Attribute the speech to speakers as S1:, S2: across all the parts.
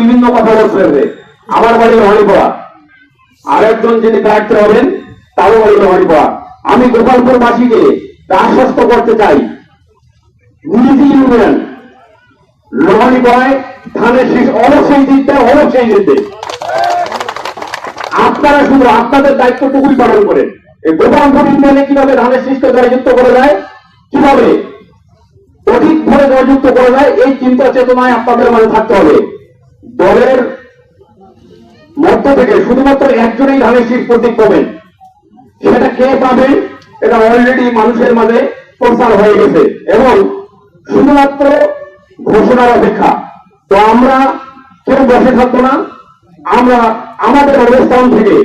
S1: বিভিন্ন কথা বলছে আমার বাড়ি রহানিপড়া আরেকজন যিনি দায়িত্ব হবেন তারও বাড়ি রহানিপড়া আমি গোপালপুর বাসীকে আশ্বস্ত করতে চাই। নিজি ইউনিয়ন রহানিপড়ায় ধানের শীষ অবশ্যই দিতে অবশ্যই দিতে। আপনারা শুধু আপনাদের দায়িত্বটুকুই পালন করেন। এই গোপালপুর ইউনিয়নে কীভাবে ধানের শীষকে জয়যুক্ত করে দেয় কীভাবে অধিক ভাবে জয়যুক্ত করা যায়, এই চিন্তা চেতনায় আপনাদের মাঝে থাকতে হবে। দলের মধ্য থেকে শুধুমাত্র একজনেই ধানের শীষ প্রতীক পাবেন। সেটা কে পাবেন এটা অলরেডি মানুষের মাঝে প্রচার হয়ে গেছে। এবং শুধুমাত্র ঘোষণার অপেক্ষা। তো আমরা কেউ বসে থাকব না। আমরা আমাদের অবস্থান থেকে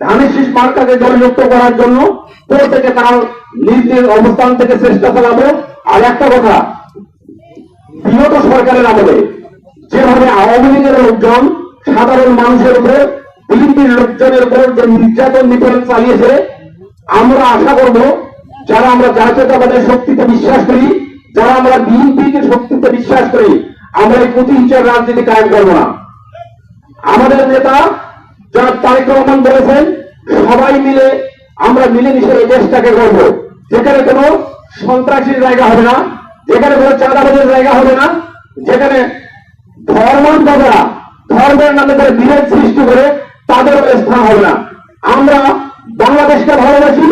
S1: ধানের শীষ মার্কাকে জয়যুক্ত করার জন্য প্রত্যেকে তার নিজ নিজ অবস্থান থেকে চেষ্টা চালাবো আর একটা কথা, বিগত সরকারের আমলে যেভাবে আওয়ামী লীগের লোকজন সাধারণ মানুষের উপরে, বিএনপির লোকজনের উপর যে নির্যাতন নিপীড়ন চালিয়েছে, আমরা আশা করব যারা আমরা জাতীয়তাবাদের শক্তিতে বিশ্বাস করি, যারা আমরা বিএনপিকে শক্তিতে বিশ্বাস করি, আমরা এই প্রতিহিংসার রাজনীতি কায়েম করব না। আমাদের নেতা যারা তারেক রহমান বলেছেন, সবাই মিলে আমরা মিলেমিশে এই দেশটাকে করব যেখানে কোনো সন্ত্রাসীর জায়গা হবে না, যেখানে কোনো চাঁদাবাদের জায়গা হবে না, যেখানে ধর্মান্তরা ধর্মের নামে বিভেদ সৃষ্টি করে তাদেরও স্থান হবে না। আমরা বাংলাদেশকে ভালোবাসি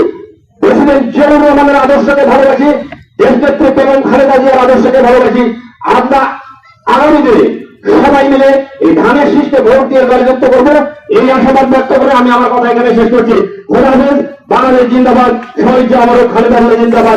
S1: প্রেসিডেন্ট জিয়াউর রহমানের আদর্শকে ভালোবাসি দেশনেত্রী খালেদা জিয়ার আদর্শকে ভালোবাসি। আমরা সবাই মিলে এই ধানের শীষকে ভোট দিয়ে জয়যুক্ত করব। এই আশাবাদ ব্যক্ত করে আমি আমার কথা এখানে শেষ করছি। খোদা হাফেজ, বাংলাদেশ জিন্দাবাদ শহীদ আমার খালেদা জিন্দাবাদ।